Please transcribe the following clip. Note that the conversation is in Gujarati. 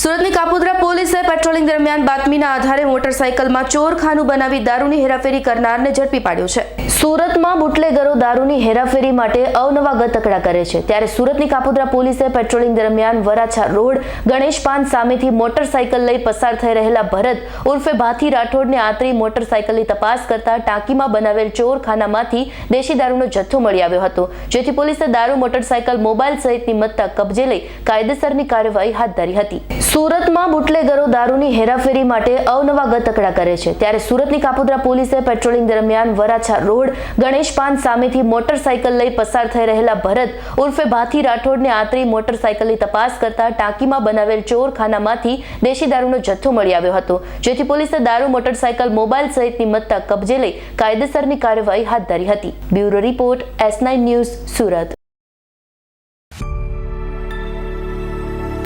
સુરતની કાપોદ્રા પોલીસે પેટ્રોલિંગ દરમિયાન બાતમીના આધારે મોટરસાયકલમાં ચોરખાનું બનાવી દારૂની હેરાફેરી કરનારને ઝડપી પાડ્યો છે. સુરતમાં બુટલેગરો દારૂની હેરાફેરી માટે અવનવા ગતકડા કરે છે. ત્યારે સુરતની કાપોદ્રા પોલીસે પેટ્રોલિંગ દરમિયાન વરાછા રોડ, ગણેશ પાન સામેથી મોટરસાયકલ લઈ પસાર થઈ રહેલા ભરત ઉર્ફે ભાથી રાઠોડને આંતરી મોટરસાયકલની તપાસ કરતા ટાંકીમાં બનાવેલ ચોરખાનામાંથી દેશી દારૂનો જથ્થો મળી આવ્યો હતો. જેથી પોલીસે દારૂ મોટરસાયકલ મોબાઈલ સહિતની મત્તા કબજે લઈ કાયદેસરની કાર્યવાહી હાથ ધરી હતી. સુરતમાં બુટલેગરો દારૂની હેરાફેરી માટે અવનવા ગતકડા કરે છે. ત્યારે સુરતની કાપોદ્રા પોલીસે પેટ્રોલિંગ દરમિયાન વરાછા રોડ ગણેશ પાન સામેથી મોટરસાયકલ લઈ પસાર થઈ રહેલા ભરત ઉર્ફે ભાથી રાઠોડને આંતરી મોટરસાયકલની તપાસ કરતા ટાંકીમાં બનાવેલ ચોરખાનામાંથી દેશી દારૂનો જથ્થો મળી આવ્યો હતો. જેથી પોલીસે દારૂ, મોટરસાયકલ, મોબાઈલ સહિતની મત્તા કબજે લઈ કાયદેસરની કાર્યવાહી હાથ ધરી હતી. Bureau report S nine news Surat.